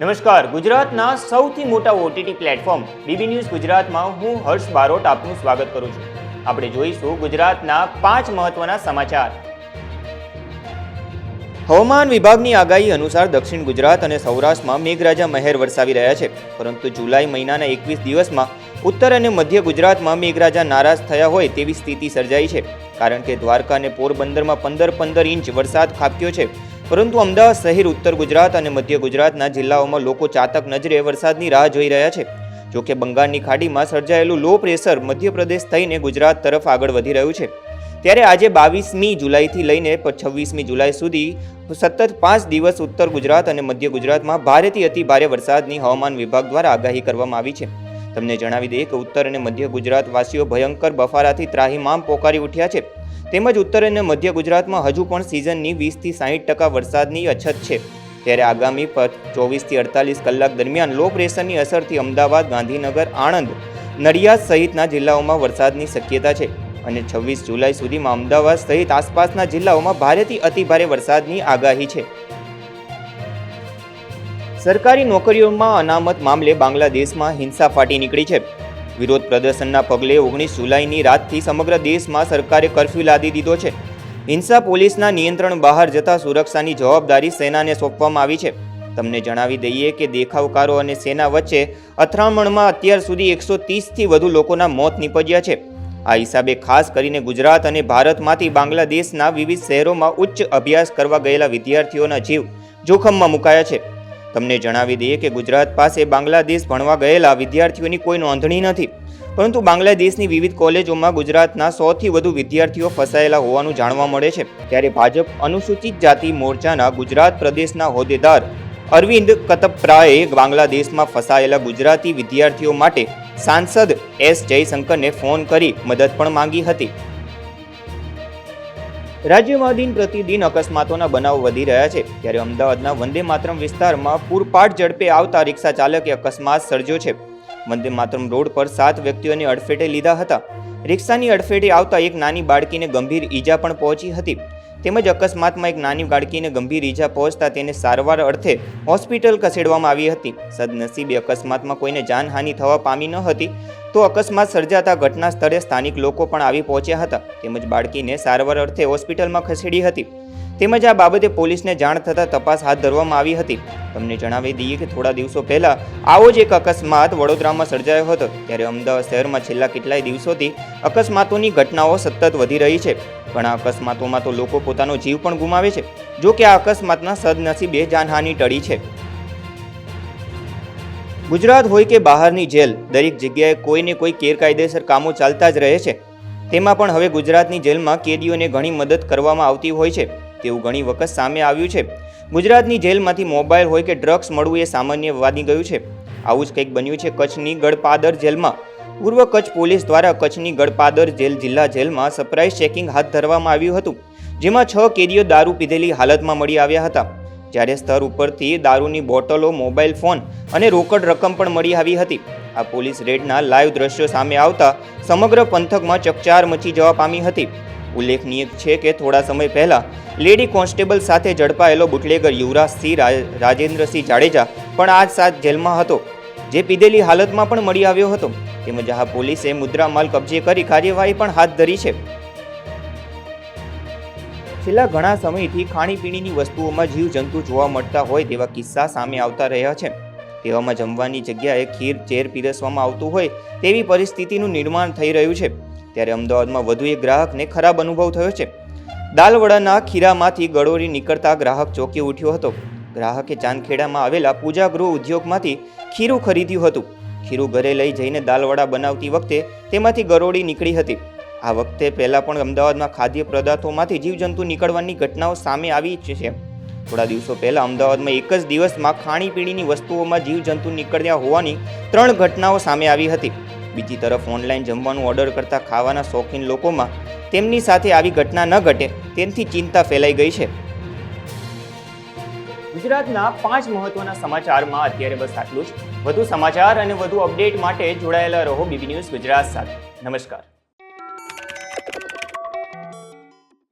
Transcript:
નમસ્કાર. ગુજરાતના સૌથી મોટા ઓટીટી પ્લેટફોર્મ બીબી ન્યૂઝ ગુજરાતમાં હું હર્ષ બારોટ આપનું સ્વાગત કરું છું. આપણે જોઈશું ગુજરાતના પાંચ મહત્વના સમાચાર. હવામાન વિભાગની આગાહી અનુસાર દક્ષિણ ગુજરાત અને સૌરાષ્ટ્રમાં મેઘરાજા મહેર વરસાવી રહ્યા છે. પરંતુ જુલાઈ મહિનાના એકવીસ દિવસમાં ઉત્તર અને મધ્ય ગુજરાતમાં મેઘરાજા નારાજ થયા હોય તેવી સ્થિતિ સર્જાઈ છે. કારણ કે દ્વારકા અને પોરબંદરમાં પંદર પંદર ઇંચ વરસાદ ખાબક્યો છે. પરંતુ અમદાવાદ શહેર, ઉત્તર ગુજરાત અને મધ્ય ગુજરાતના જિલ્લાઓમાં લોકો ચાતક નજરે વરસાદની રાહ જોઈ રહ્યા છે. જોકે બંગાળની ખાડીમાં સર્જાયેલું લો પ્રેશર મધ્યપ્રદેશ થઈને ગુજરાત તરફ આગળ વધી રહ્યું છે. ત્યારે આજે બાવીસમી જુલાઈથી લઈને છવ્વીસમી જુલાઈ સુધી સતત પાંચ દિવસ ઉત્તર ગુજરાત અને મધ્ય ગુજરાતમાં ભારેથી અતિ ભારે વરસાદની હવામાન વિભાગ દ્વારા આગાહી કરવામાં આવી છે. તમને જણાવી દઈએ કે ઉત્તર અને મધ્ય ગુજરાત વાસીઓ ભયંકર બફારાથી ત્રાહીમામ પોકારી ઉઠ્યા છે. તેમજ ઉત્તર અને મધ્ય ગુજરાતમાં હજુ પણ સિઝનની વીસથી સાહીઠ ટકા વરસાદની અછત છે. ત્યારે આગામી ચોવીસથી અડતાલીસ કલાક દરમિયાન લો પ્રેશરની અસરથી અમદાવાદ, ગાંધીનગર, આણંદ, નડિયાદ સહિતના જિલ્લાઓમાં વરસાદની શક્યતા છે અને છવ્વીસ જુલાઈ સુધીમાં અમદાવાદ સહિત આસપાસના જિલ્લાઓમાં ભારેથી અતિભારે વરસાદની આગાહી છે. સરકારી નોકરીઓમાં અનામત મામલે બાંગ્લાદેશમાં હિંસા ફાટી નીકળી છે. વિરોધ પ્રદર્શનના પગલે ઓગણીસ જુલાઈની રાતથી સમગ્ર દેશમાં સરકારે કર્ફ્યુ લાદી દીધો છે. હિંસા પોલીસના નિયંત્રણ બહાર જતા સુરક્ષાની જવાબદારી સેનાને સોંપવામાં આવી છે. તમને જણાવી દઈએ કે દેખાવકારો અને સેના વચ્ચે અથડામણમાં અત્યાર સુધી એકસો ત્રીસથી વધુ લોકોના મોત નીપજ્યા છે. આ હિસાબે ખાસ કરીને ગુજરાત અને ભારતમાંથી બાંગ્લાદેશના વિવિધ શહેરોમાં ઉચ્ચ અભ્યાસ કરવા ગયેલા વિદ્યાર્થીઓના જીવ જોખમમાં મુકાયા છે. તમને જણાવી દઈએ કે ગુજરાત પાસે બાંગ્લાદેશ ભણવા ગયેલા વિદ્યાર્થીઓની કોઈ નોંધણી નથી. પરંતુ બાંગ્લાદેશની વિવિધ કોલેજોમાં ગુજરાતના સૌથી વધુ વિદ્યાર્થીઓ ફસાયેલા હોવાનું જાણવા મળે છે. ત્યારે ભાજપ અનુસૂચિત જાતિ મોરચાના ગુજરાત પ્રદેશના હોદ્દેદાર અરવિંદ કતપ્રાએ બાંગ્લાદેશમાં ફસાયેલા ગુજરાતી વિદ્યાર્થીઓ માટે સાંસદ એસ જયશંકરને ફોન કરી મદદ પણ માંગી હતી. રાજ્યમાં દિન પ્રતિદિન અકસ્માતોના બનાવ વધી રહ્યા છે. ત્યારે અમદાવાદના વંદે માતરમ વિસ્તારમાં પૂરપાટ ઝડપે આવતા રિક્ષા ચાલકે અકસ્માત સર્જ્યો છે. વંદે માતરમ રોડ પર સાત વ્યક્તિઓને અડફેટે લીધા હતા. રિક્ષાની અડફેટે આવતા એક નાની બાળકીને ગંભીર ઈજા પણ પહોંચી હતી. તેમજ અકસ્માતમાં એક નાની બાળકીને ગંભીર ઈજા પહોંચતા તેને સારવાર અર્થે હોસ્પિટલ ખસેડવામાં આવી હતી. સદનસીબે અકસ્માતમાં કોઈને જાનહાનિ થવા પામી ન હતી, તો અકસ્માત સર્જાતા ઘટના સ્થળે સ્થાનિક લોકો પણ આવી પહોંચ્યા હતા. તેમજ બાળકીને સારવાર અર્થે હોસ્પિટલમાં ખસેડી હતી. તેમજ આ બાબતે પોલીસને જાણ થતાં તપાસ હાથ ધરવામાં આવી હતી. તમને જણાવી દઈએ કે થોડા દિવસો પહેલા આવો જ એક અકસ્માત વડોદરામાં સર્જાયો હતો. ત્યારે અમદાવાદ શહેરમાં છેલ્લા કેટલાય દિવસોથી અકસ્માતોની ઘટનાઓ સતત વધી રહી છે. ઘણા અકસ્માતોમાં તો લોકો પોતાનો જીવ પણ ગુમાવે છે, જો કે આ અકસ્માતના સદનસીબે જાનહાનિ ટળી છે. ગુજરાત હોય કે બહારની જેલ, દરેક જગ્યાએ કોઈને કોઈ ગેરકાયદેસર કામો ચાલતા જ રહે છે. તેમાં પણ હવે ગુજરાતની જેલમાં કેદીઓને ઘણી મદદ કરવામાં આવતી હોય છે, તેવું ઘણી વખત સામે આવ્યું છે. ગુજરાતની જેલમાંથી મોબાઈલ હોય કે ડ્રગ્સ મળવું એ સામાન્ય વાદી ગયું છે. આવું જ કંઈક બન્યું છે કચ્છની ગડપાદર જેલમાં. પૂર્વ કચ્છ પોલીસ દ્વારા કચ્છની ગડપાદર જેલ જિલ્લા જેલમાં સરપ્રાઇઝ ચેકિંગ હાથ ધરવામાં આવ્યું હતું, જેમાં છ કેદીઓ દારૂ પીધેલી હાલતમાં મળી આવ્યા હતા. જ્યારે સ્તર ઉપરથી દારૂની બોટલો, મોબાઈલ ફોન અને રોકડ રકમ પણ મળી આવી હતી. આ પોલીસ રેડના લાઈવ દ્રશ્યો સામે આવતા સમગ્ર પંથકમાં ચકચાર મચી જવા પામી હતી. ઉલ્લેખનીય છે કે થોડા સમય પહેલા લેડી કોન્સ્ટેબલ સાથે ઝડપાયેલો બુટલેગર યુવરાજસિંહ રાજેન્દ્રસિંહ જાડેજા પણ આજ સાત જેલમાં હતો, જે પીધેલી હાલતમાં પણ મળી આવ્યો હતો. તેમજ આ પોલીસે મુદ્રા માલ કબજે કરી કાર્યવાહી પણ હાથ ધરી છે. છેલ્લા ઘણા સમયથી ખાણીપીણીની વસ્તુઓમાં જીવજંતુ જોવા મળતા હોય તેવા કિસ્સા સામે આવતા રહ્યા છે. તેવામાં જમવાની જગ્યાએ ખીર, ચેર પીરસવામાં આવતું હોય તેવી પરિસ્થિતિનું નિર્માણ થઈ રહ્યું છે. ત્યારે અમદાવાદમાં વધુ એક ગ્રાહકને ખરાબ અનુભવ થયો છે. દાલવડાના ખીરામાંથી ગળોરી નીકળતા ગ્રાહક ચોંકી ઉઠ્યો હતો. ગ્રાહકે ચાંદખેડામાં આવેલા પૂજાગૃહ ઉદ્યોગમાંથી ખીરું ખરીદ્યું હતું. ખીરું ઘરે લઈ જઈને દાલવડા બનાવતી વખતે તેમાંથી ગરોળી નીકળી હતી. આ વખતે પહેલાં પણ અમદાવાદમાં ખાદ્ય પદાર્થોમાંથી જીવજંતુ નીકળવાની ઘટનાઓ સામે આવી છે. થોડા દિવસો પહેલાં અમદાવાદમાં એક જ દિવસમાં ખાણીપીણીની વસ્તુઓમાં જીવજંતુ નીકળ્યા હોવાની ત્રણ ઘટનાઓ સામે આવી હતી. બીજી તરફ ઓનલાઈન જમવાનું ઓર્ડર કરતા ખાવાના શોખીન લોકોમાં તેમની સાથે આવી ઘટના ન ઘટે, તેનથી ચિંતા ફેલાઈ ગઈ છે. ગુજરાતના પાંચ મહત્વના સમાચારમાં અત્યારે બસ આટલું જ. વધુ સમાચાર અને વધુ અપડેટ માટે જોડાયેલા રહો બીબી ન્યૂઝ ગુજરાત સાથે. નમસ્કાર.